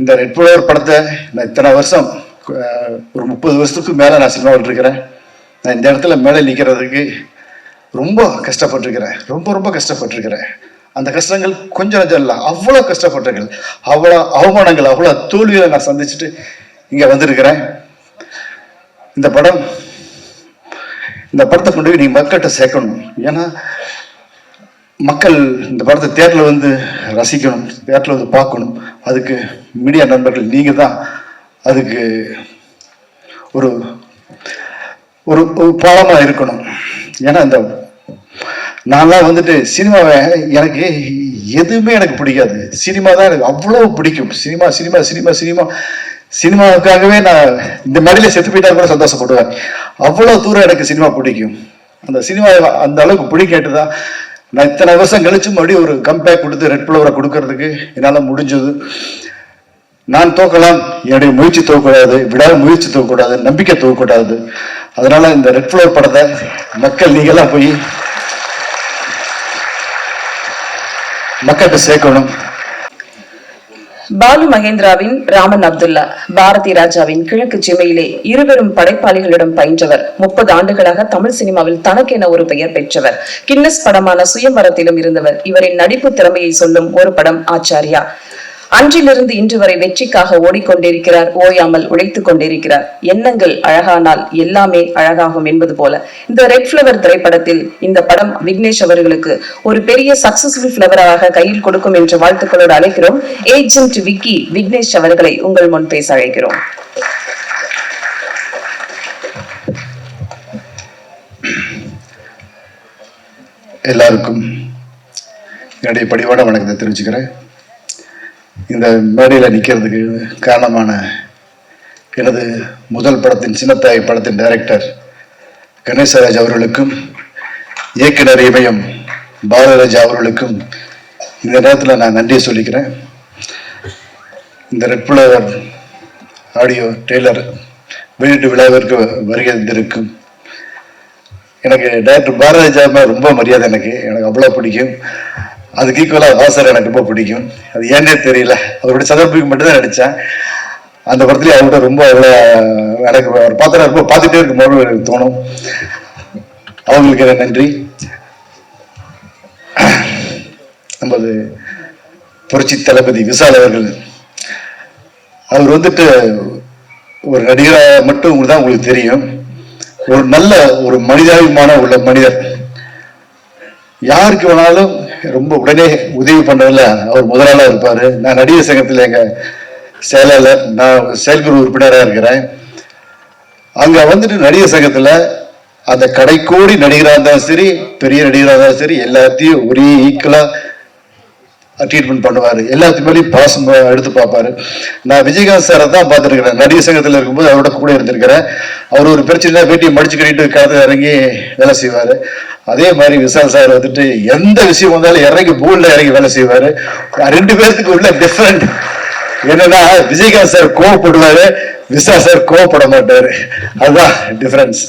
இந்த ரெட் புலவர் படத்தை நான் இத்தனை வருஷம் ஒரு முப்பது வருஷத்துக்கு மேலே நான் சினிமாவில் இருக்கிறேன். நான் இந்த இடத்துல மேலே நிற்கிறதுக்கு ரொம்ப கஷ்டப்பட்டிருக்கிறேன். ரொம்ப ரொம்ப கஷ்டப்பட்டிருக்கிறேன். அந்த கஷ்டங்கள் கொஞ்சம் நஞ்சம் இல்லை. அவ்வளோ கஷ்டப்பட்டிருக்கேன் அவ்வளோ அவமானங்கள் அவ்வளோ தோல்விகளை நான் சந்திச்சுட்டு இங்கே வந்திருக்கிறேன். இந்த படம் இந்த படத்தை கொண்டு போய் நீங்கள் மக்கள்கிட்ட சேர்க்கணும். ஏன்னா மக்கள் இந்த படத்தை தேட்டரில் வந்து ரசிக்கணும் தேட்டரில் வந்து பார்க்கணும். அதுக்கு மீடியா நண்பர்கள் நீங்கள் தான் அதுக்கு ஒரு ஒரு பாலமாக இருக்கணும். ஏன்னா இந்த நான்லாம் வந்துட்டு சினிமாவை எனக்கு எதுவுமே எனக்கு பிடிக்காது. சினிமா தான் எனக்கு அவ்வளோ பிடிக்கும். சினிமா சினிமா சினிமா சினிமா சினிமாவுக்காகவே நான் இந்த மாதிரில செத்து போயிட்டா கூட சந்தோஷப்படுவேன். அவ்வளோ தூரம் எனக்கு சினிமா பிடிக்கும். அந்த சினிமா அந்த அளவுக்கு பிடிக்கட்டு தான் நான் இத்தனை வருஷம் கழிச்சு மறுபடியும் ஒரு கம்பேக் கொடுத்து ரெட் பிளவரை கொடுக்கறதுக்கு என்னால் முடிஞ்சது. நான் தோக்கலாம் என்னுடைய முயற்சி தோக்கக்கூடாது விடாத முயற்சி தோக்கக்கூடாது நம்பிக்கை தோக்கக்கூடாது அதனால இந்த ரெட் ஃப்ளவர் படத்தை மக்கள் நீங்களாம் போய் மக்கள்கிட்ட சேர்க்கணும். பாலு மகேந்திராவின் ராமன் அப்துல்லா பாரதி ராஜாவின் கிழக்கு சிமையிலே இருவரும் படைப்பாளிகளிடம் பயின்றவர். முப்பது ஆண்டுகளாக தமிழ் சினிமாவில் தனக்கென ஒரு பெயர் பெற்றவர். கின்னஸ் படமான சுயம்பரத்திலும் இருந்தவர். இவரின் நடிப்பு திறமையை சொல்லும் ஒரு படம் ஆச்சாரியா. அன்றிலிருந்து இன்று வரை வெற்றிக்காக ஓடிக்கொண்டிருக்கிறார் ஓயாமல் உழைத்துக் கொண்டிருக்கிறார். எண்ணங்கள் அழகானால் எல்லாமே அழகாகும் என்பது போல. இந்த ரெட் பிளவர் திரைப்படத்தில் இந்த படம் விக்னேஷ் அவர்களுக்கு ஒரு பெரிய சக்சஸ்ஃபுல் பிளவராக கையில் கொடுக்கும் என்ற வாழ்த்துக்களோடு அழைக்கிறோம். ஏஜென்ட் விக்கி விக்னேஷ் அவர்களை உங்கள் முன் பேச அழைக்கிறோம். எல்லாருக்கும் என்னுடைய படிவான வணக்கத்தை தெரிவிச்சுக்கிறேன். இந்த மேடையில் நிற்கிறதுக்கு காரணமான எனது முதல் படத்தின் சின்னத்தாய் படத்தின் டைரக்டர் கணேசராஜ் அவர்களுக்கும் இயக்குனர் இமயம் பாரதராஜ் அவர்களுக்கும் இந்த நேரத்தில் நான் நன்றியை சொல்லிக்கிறேன். இந்த ரெட் புலவர் ஆடியோ டெய்லர் வெளியீட்டு விழாவிற்கு வருகை தந்திருக்கும் எனக்கு டைரக்டர் பாரதிராஜா ரொம்ப மரியாதை எனக்கு. எனக்கு அவ்வளோ பிடிக்கும். அதுக்கு ஈக்குவலாக வாசர் எனக்கு ரொம்ப பிடிக்கும். அது ஏன்னே தெரியல. அவருடைய சந்தர்ப்பிக்கு மட்டும்தான் நடித்தேன் அந்த படத்துலேயே அவர்கிட்ட ரொம்ப அவ்வளோ எனக்கு அவர் பார்த்துட்டு ரொம்ப பார்த்துட்டே இருக்கும்போது எனக்கு தோணும். அவங்களுக்கு நன்றி. நமது புரட்சி தளபதி விசால் அவர்கள். அவர் வந்துட்டு ஒரு நடிகராக மட்டும் உங்களுக்கு தான் உங்களுக்கு தெரியும். ஒரு நல்ல ஒரு மனிதாபிமான உள்ள மனிதர். யாருக்கு வேணாலும் ரொம்ப உடனே உதவி பண்ணதில் அவர் முதலாளாக இருப்பார். நான் நடிகர் சங்கத்தில் எங்கள் செயலாளர் நான் செயல்குழு உறுப்பினராக இருக்கிறேன். அங்கே வந்துட்டு நடிகர் சங்கத்தில் அந்த கடைக்கோடி நடிகராக இருந்தாலும் சரி பெரிய நடிகராக இருந்தாலும் சரி எல்லாத்தையும் ஒரே ஈக்குவலாக ட்ரீட்மெண்ட் பண்ணுவார். எல்லாத்துக்குமே பாசம் எடுத்து பார்ப்பாரு. நான் விஜயகாந்த் சாரை தான் பார்த்துருக்கிறேன். நடிகர் சங்கத்தில் இருக்கும்போது அவரோட கூட இருந்திருக்கிறேன். அவர் ஒரு பிரச்சனை வேட்டியை மடிச்சு கட்டிட்டு களத்தில் இறங்கி வேலை செய்வார். அதே மாதிரி விசால் சார் வந்துட்டு எந்த விஷயம் வந்தாலும் இறங்கி பூல்ல இறங்கி வேலை செய்வார். ரெண்டு பேர்த்துக்கு உள்ள டிஃப்ரெண்ட் என்னன்னா விஜயகாந்த் சார் கோவப்படுவாரு விசா சார் கோவப்பட மாட்டாரு. அதுதான் டிஃபரன்ஸ்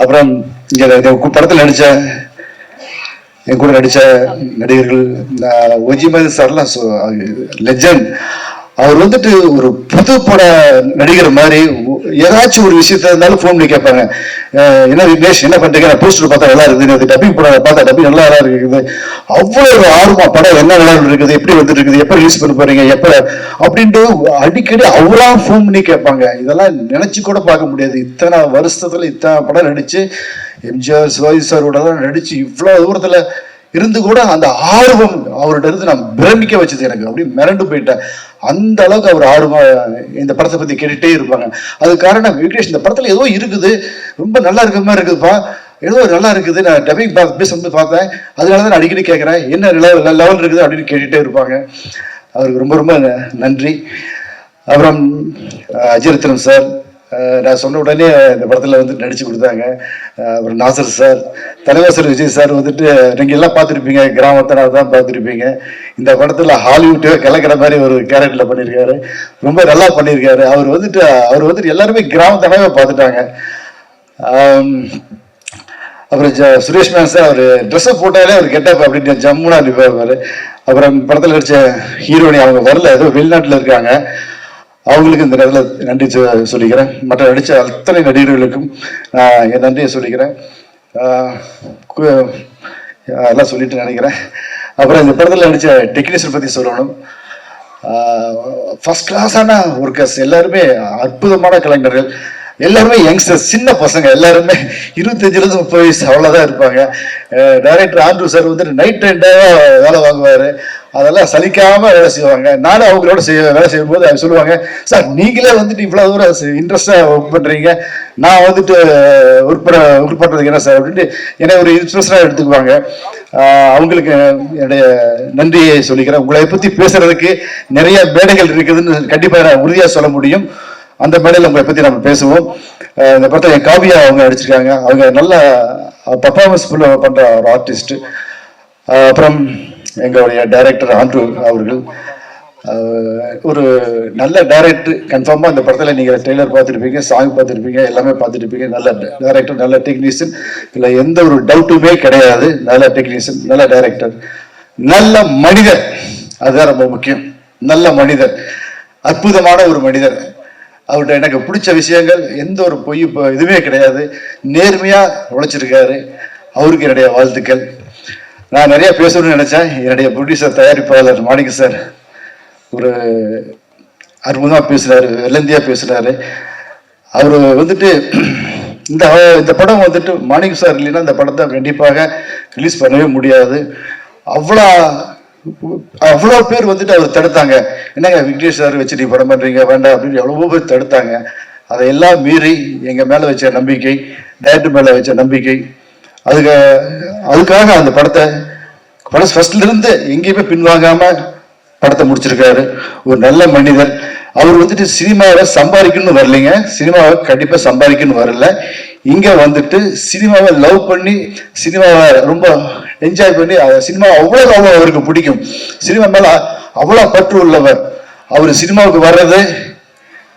அப்புறம் இங்க இந்த படத்தில் நடிச்ச என் கூட நடிச்ச நடிகர்கள் ஒஜிமது சார்லாம் லெஜண்ட் அவர் வந்துட்டு ஒரு புது பட நடிகர் மாதிரி ஏதாச்சும் ஒரு விஷயத்த இருந்தாலும் ஃபோன் பண்ணி கேட்பாங்க. என்ன விக்னேஷ் என்ன பண்றீங்க? நான் போஸ்டர் பார்த்தா நல்லா இருக்குது. டப்பிங் படம் பார்த்தா டப்பிங் நல்லா நல்லா இருக்குது. அவ்வளோ ஒரு ஆர்வமா படம் என்ன நல்லா இருக்குது எப்படி வந்துட்டு இருக்குது எப்போ ரிலீஸ் பண்ண போறீங்க எப்போ? அப்படின்ட்டு அடிக்கடி அவ்வளோ ஃபோன் பண்ணி கேட்பாங்க. இதெல்லாம் நினைச்சு கூட பார்க்க முடியாது. இத்தனை வருஷத்துல இத்தனை படம் நடிச்சு எம்ஜிஆர் சிவாஜி சாரோட எல்லாம் நடிச்சு இவ்வளவு தூரத்துல இருந்து கூட அந்த ஆர்வம் அவர்கிட்ட இருந்து நான் பிரமிக்க வச்சது எனக்கு. அப்படியே மிரண்டு போயிட்டேன். அந்த அளவுக்கு அவர் ஆர்வமா இந்த படத்தை பத்தி கேட்டுட்டே இருப்பாங்க. அது காரணம் விக்னேஷ் இந்த படத்துல ஏதோ இருக்குது. ரொம்ப நல்லா இருக்கிற மாதிரி இருக்குதுப்பா. ஏதோ நல்லா இருக்குது. நான் டப்பிங் பார்த்து வந்து பார்த்தேன். அதனால தான் நான் அடிக்கடி கேட்குறேன் என்ன லெவல் இருக்குது அப்படின்னு கேட்டுட்டே இருப்பாங்க. அவருக்கு ரொம்ப ரொம்ப நன்றி. அப்புறம் அஹ், சார். நான் சொன்ன உடனே இந்த படத்தில் வந்து நடித்து கொடுத்தாங்க. அப்புறம் நாசர் சார் தலைவாசர் விஜய் சார் வந்துட்டு நீங்கள் எல்லாம் பார்த்துருப்பீங்க கிராமத்தினால தான் பார்த்துருப்பீங்க. இந்த படத்தில் ஹாலிவுட்டே கலக்கிற மாதிரி ஒரு கேரக்டரில் பண்ணியிருக்காரு. ரொம்ப நல்லா பண்ணியிருக்காரு. அவர் வந்துட்டு அவர் வந்துட்டு எல்லாருமே கிராமத்தனாவே பார்த்துட்டாங்க. அப்புறம் ஜ- சுரேஷ் மேன் சார் அவர் ட்ரெஸ்ஸை போட்டாலே அவர் கெட்டப் அப்படின்னு ஜம்முனா இருப்பார் அப்புறம் படத்தில் நடித்த ஹீரோனி அவங்க வரல. ஏதோ வெளிநாட்டில் இருக்காங்க. அவங்களுக்கு இந்த நேரத்தில் நன்றி சொ- சொல்லிக்கிறேன். மற்ற நடித்த அத்தனை நடிகர்களுக்கும் என் நன்றியை சொல்லிக்கிறேன். அதெல்லாம் சொல்லிட்டு நினைக்கிறேன். அப்புறம் இந்த படத்தில் நடித்த டெக்னீஷியன் பற்றி சொல்லணும். ஃபஸ்ட் கிளாஸான ஒர்க்கர்ஸ் எல்லாருமே அற்புதமான கலைஞர்கள். எல்லாருமே யங்ஸ்டர்ஸ் சின்ன பசங்க எல்லாருமே இருபத்தஞ்சிலிருந்து முப்பது வயசு அவ்வளோதான் இருப்பாங்க. டைரக்டர் ஆண்ட்ரூ சார் வந்துட்டு நைட் ரெண்டாக வேலை வாங்குவார். அதெல்லாம் சலிக்காமல் வேலை செய்வாங்க. நானும் அவங்களோட செய்ய வேலை செய்யும்போது அவங்க சொல்லுவாங்க சார் நீங்களே வந்துட்டு இவ்வளோ தூரம் இன்ட்ரெஸ்டாக ஒர்க் பண்ணுறீங்க நான் வந்துட்டு ஒர்க் பண்ண ஒர்க் பண்ணுறதுக்கு என்ன சார் அப்படின்ட்டு என்னை ஒரு இன்ஸ்பிரேஷனாக எடுத்துக்குவாங்க. அவங்களுக்கு என்னுடைய நன்றியை சொல்லிக்கிறேன். உங்களை பற்றி பேசுறதுக்கு நிறைய மேடைகள் இருக்குதுன்னு கண்டிப்பாக நான் உறுதியாக சொல்ல முடியும். அந்த மேடையில் உங்களை பற்றி நம்ம பேசுவோம். இந்த படத்தில் என் காவியா அவங்க நடிச்சிருக்காங்க. அவங்க நல்ல பர்ஃபார்மன்ஸ் ஃபுல்லாக பண்ணுற ஒரு ஆர்டிஸ்ட் அப்புறம் எங்களுடைய டைரக்டர் ஆண்ட்ரூ அவர்கள். ஒரு நல்ல டைரக்டர் கன்ஃபார்மாக இந்த படத்தில் நீங்கள் ட்ரெய்லர் பார்த்துருப்பீங்க சாங் பார்த்துருப்பீங்க எல்லாமே பார்த்துருப்பீங்க. நல்ல டைரக்டர் நல்ல டெக்னீஷியன் இல்லை எந்த ஒரு டவுட்டுமே கிடையாது. நல்ல டெக்னீஷியன் நல்ல டைரக்டர் நல்ல மனிதர். அதுதான் ரொம்ப முக்கியம். நல்ல மனிதர். அற்புதமான ஒரு மனிதர். அவர்கிட்ட எனக்கு பிடிச்ச விஷயங்கள் எந்த ஒரு பொய் இப்போ கிடையாது. நேர்மையாக உழைச்சிருக்காரு. அவருக்கு என்னுடைய வாழ்த்துக்கள். நான் நிறைய பேசணும்னு நினைச்சேன். என்னுடைய ப்ரொடியூசர் தயாரிப்பாளர் மாணிக்க சார் ஒரு அற்புதமாக பேசுறாரு வெள்ளந்தியா பேசுறாரு. அவர் வந்துட்டு இந்த இந்த படம் வந்துட்டு மாணிக்க சார் இல்லைன்னா இந்த படத்தை கண்டிப்பாக ரிலீஸ் பண்ணவே முடியாது. அவ்வளோ அவ்வளோ பேர் வந்துட்டு அவர் தடுத்தாங்க. என்னங்க விக்னேஷ் சார் வச்சு நீ படம் பண்ணுறீங்க வேண்டாம் அப்படின்னு எவ்வளவோ பேர் தடுத்தாங்க. அதையெல்லாம் மீறி எங்கள் மேலே வச்ச நம்பிக்கை டேரக்டர் மேலே வச்ச நம்பிக்கை. அதுக்கு அதுக்காக அந்த படத்தை படம் ஃபர்ஸ்ட்லேருந்து எங்கேயுமே பின்வாங்காமல் படத்தை முடிச்சிருக்காரு. ஒரு நல்ல மனிதர். அவர் வந்துட்டு சினிமாவை சம்பாதிக்கணும்னு வரலைங்க. சினிமாவை கண்டிப்பாக சம்பாதிக்கணும்னு வரல. இங்கே வந்துட்டு சினிமாவை லவ் பண்ணி சினிமாவை ரொம்ப என்ஜாய் பண்ணி சினிமா அவ்வளவு அவ்வளோ அவருக்கு பிடிக்கும். சினிமா மேல அவ்வளவு பற்று உள்ளவர். அவர் சினிமாவுக்கு வர்றது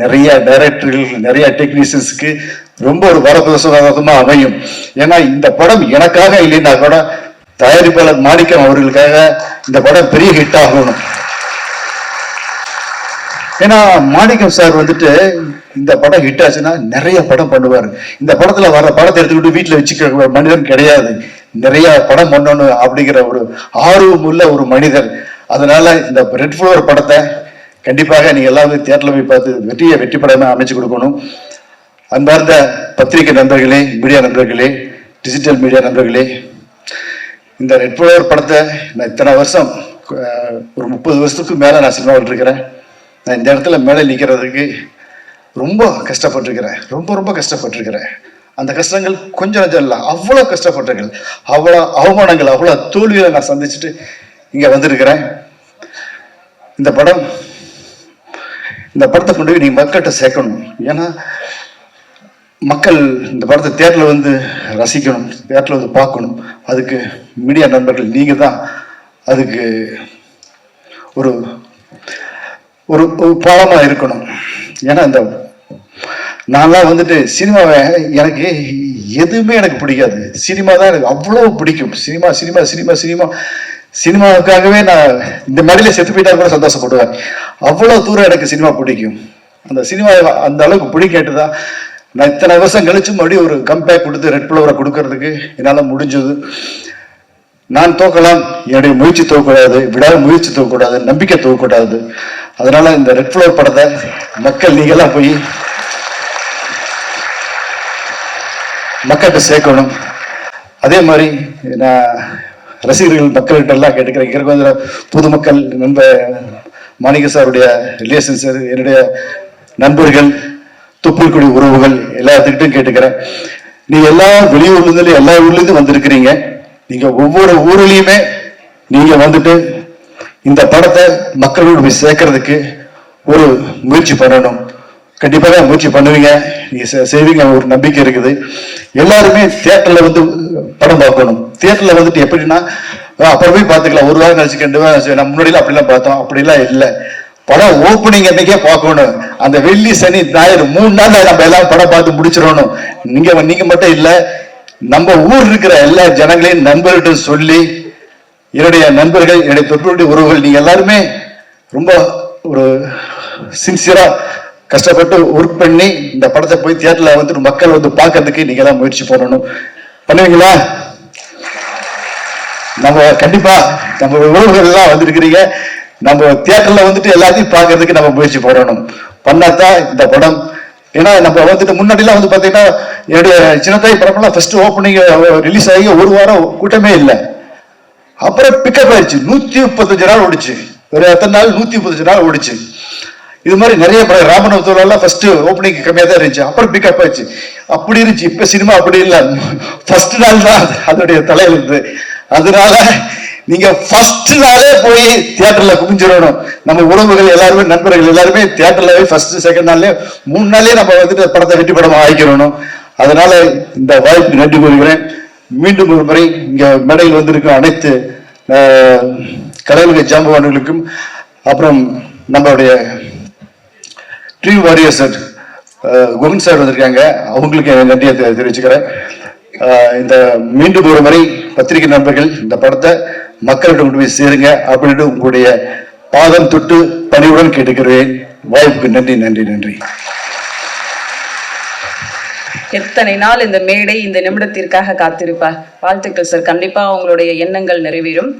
நிறைய டைரக்டர்கள் நிறைய டெக்னீஷியன்ஸ்க்கு ரொம்ப ஒரு வரப்பிரசாதமா அமையும். ஏன்னா இந்த படம் எனக்காக இல்லைன்னா கூட தயாரிப்பாளர் மாணிக்கம் அவர்களுக்காக இந்த படம் பெரிய ஹிட் ஆகணும். ஏன்னா மாணிக்கம் சார் வந்துட்டு இந்த படம் ஹிட் ஆச்சுன்னா நிறைய படம் பண்ணுவார். இந்த படத்துல வர படத்தை எடுத்துக்கிட்டு வீட்டில் வச்சுக்க மனிதன் கிடையாது. நிறைய படம் பண்ணணும் அப்படிங்கிற ஒரு ஆர்வம் உள்ள ஒரு மனிதர். அதனால இந்த ரெட் ஃபுளோர் படத்தை கண்டிப்பாக நீங்க எல்லாமே தேட்டரில் போய் பார்த்து வெற்றியை வெற்றி படமா அமைச்சு கொடுக்கணும். அன்பார்ந்த பத்திரிகை நண்பர்களே மீடியா நண்பர்களே டிஜிட்டல் மீடியா நண்பர்களே இந்த ரெட் ஃப்ளவர் படத்தை நான் இத்தனை வருஷம் ஒரு முப்பது வருஷத்துக்கு மேலே நான் சினிமாவில் இருக்கிறேன். நான் இந்த இடத்துல மேலே நிற்கிறதுக்கு ரொம்ப கஷ்டப்பட்டிருக்கிறேன். ரொம்ப ரொம்ப கஷ்டப்பட்டிருக்கிறேன். அந்த கஷ்டங்கள் கொஞ்சம் நஞ்சம் இல்லை அவ்வளோ கஷ்டப்பட்டிருக்கேன். அவ்வளோ அவமானங்கள் அவ்வளோ தோல்விகளை நான் சந்திச்சுட்டு இங்கே வந்திருக்கிறேன். இந்த படம் இந்த படத்தை கொண்டு போய் நீங்கள் மக்கள்கிட்ட சேர்க்கணும். ஏன்னா மக்கள் இந்த படத்தை தேட்டரில் வந்து ரசிக்கணும் தேட்டரில் வந்து பார்க்கணும். அதுக்கு மீடியா நண்பர்கள் நீங்கள் தான் அதுக்கு ஒரு ஒரு ஒரு பாலமாக இருக்கணும். ஏன்னா இந்த நான்லாம் வந்துட்டு சினிமாவை எனக்கு எதுவுமே எனக்கு பிடிக்காது. சினிமா தான் எனக்கு அவ்வளோ பிடிக்கும். Cinema cinema cinema cinema. சினிமாவுக்காகவே நான் இந்த மாதிரில செத்து போயிட்டா கூட சந்தோஷப்படுவேன். அவ்வளோ தூரம் எனக்கு சினிமா பிடிக்கும். அந்த சினிமா அந்த அளவுக்கு பிடிக்கட்டு தான் நான் இத்தனை வருஷம் கழிச்சு மறுபடியும் ஒரு கம்பேக் கொடுத்து ரெட் ஃப்ளவரை கொடுக்கறதுக்கு என்னால் முடிஞ்சது. நான் தோக்கலாம் என்னுடைய முயற்சி தோக்கக்கூடாது விடாத முயற்சி தோக்கக்கூடாது நம்பிக்கை தோக்கக்கூடாது அதனால இந்த ரெட் ஃப்ளோர் படத்தை மக்கள் நீங்களாம் போய் மக்கள்கிட்ட சேர்க்கணும். அதே மாதிரி நான் ரசிகர்கள் மக்கள்கிட்ட எல்லாம் கேட்டுக்கிறேன். இங்கே இருக்கிற பொதுமக்கள் நண்ப மாணிக சாருடைய ரிலேஷன்ஸ் என்னுடைய நண்பர்கள் துப்புக்குடி உறவுகள் எல்லாத்துக்கிட்டும் கேட்டுக்கிறேன். நீங்கள் எல்லா வெளியூர்லேருந்து எல்லா ஊர்லேருந்து வந்திருக்கிறீங்க. நீங்கள் ஒவ்வொரு ஊர்லேயுமே நீங்கள் வந்துட்டு இந்த படத்தை மக்களோடு போய் சேர்க்கறதுக்கு ஒரு முயற்சி பண்ணணும். கண்டிப்பாக தான் முயற்சி பண்ணுவீங்க. நீங்கள் செ- செய்வீங்க. ஒரு நம்பிக்கை இருக்குது. எல்லாருமே தியேட்டரில் வந்து படம் பார்க்கணும். தியேட்டரில் வந்துட்டு எப்படின்னா அப்புறம் போய் பார்த்துக்கலாம். ஒரு வாரம் கழிச்சு ரெண்டு வாரம் நம்ம முன்னாடிலாம் அப்படிலாம் பார்த்தோம். அப்படிலாம் இல்லை. படம் ஓப்பனிங் அன்னைக்கே பார்க்கணும். அந்த வெள்ளி சனி ஞாயிறு மூணு நாள் நம்ம எல்லாம் படம் பார்த்து முடிச்சிடணும். நீங்க நீங்க மட்டும் இல்லை. நம்ம ஊர் இருக்கிற எல்லா ஜனங்களையும் நண்பர்கிட்ட சொல்லி என்னுடைய நண்பர்கள் என்னுடைய பெற்றோருடைய உறவுகள் நீங்க எல்லாருமே ரொம்ப ஒரு சின்சியரா கஷ்டப்பட்டு ஒர்க் பண்ணி இந்த படத்தை போய் தியேட்டர்ல வந்துட்டு மக்கள் வந்து பார்க்கறதுக்கு நீங்க தான் முயற்சி பண்ணணும். பண்ணுவீங்களா? நம்ம கண்டிப்பா நம்ம உறவுகள்லாம் வந்துருக்கிறீங்க வந்திருக்கிறீங்க. நம்ம தியேட்டர்ல வந்துட்டு எல்லாத்தையும் பார்க்கறதுக்கு நம்ம முயற்சி பண்ணணும். பண்ணாதான் இந்த படம். ஏன்னா நம்ம வந்துட்டு முன்னாடிலாம் வந்து பார்த்தீங்கன்னா என்னுடைய சின்னத்தாய் படம்லாம் ஃபர்ஸ்ட் ஓப்பனிங் ரிலீஸ் ஆகி ஒரு வாரம் கூட்டமே இல்லை. அப்புறம் பிக்கப் ஆயிடுச்சு. நூத்தி முப்பத்தஞ்சு நாள் ஓடிச்சு. ஒரு எத்தனை நாள்? நூத்தி முப்பத்தஞ்சு நாள் ஓடிச்சு. இது மாதிரி நிறைய படம். ராமநாதத்துல ஃபர்ஸ்ட் ஓப்பனிங் கம்மியாக தான் இருந்துச்சு. அப்புறம் பிக்கப் ஆயிடுச்சு. அப்படி இருந்துச்சு. இப்போ சினிமா அப்படி இல்லை. ஃபர்ஸ்ட் நாள் தான் அதோடைய இருந்து. அதனால நீங்க ஃபர்ஸ்ட் நாளே போய் தியேட்டர்ல குமிஞ்சிடணும். நம்ம உறவுகள் எல்லாருமே நண்பர்கள் எல்லாருமே தியேட்டர்ல போய் ஃபர்ஸ்ட் செகண்ட் நாள்லயே மூணு நாளே நம்ம வந்துட்டு படத்தை வெற்றி படமா ஆக்கிடணும். அதனால இந்த வாய்ப்பு நன்றி கூறுகிறேன். மீண்டும் ஒரு முறை இங்க மேடையில் வந்திருக்கும் அனைத்து கடவுள்கள் கடவுளுக்கு ஜாம்பவான்களுக்கும் அப்புறம் நம்மளுடைய Dream Warrior sir Govind sir வந்திருக்காங்க. அவங்களுக்கு என் நன்றியை தெரிவிச்சுக்கிறேன். இந்த மீண்டும் ஒரு முறை பத்திரிகை நண்பர்கள் இந்த படத்தை மக்களிடம் கொண்டு போய் சேருங்க அப்படின்னு உங்களுடைய பாதம் தொட்டு பணிவுடன் கேட்டுக்கிறேன். வாய்ப்புக்கு நன்றி நன்றி நன்றி. எத்தனை நாள் இந்த மேடை இந்த நிமிடத்திற்காக காத்திருப்பார்? வாழ்த்துக்கள் சார். கண்டிப்பா உங்களுடைய எண்ணங்கள் நிறைவேறும்.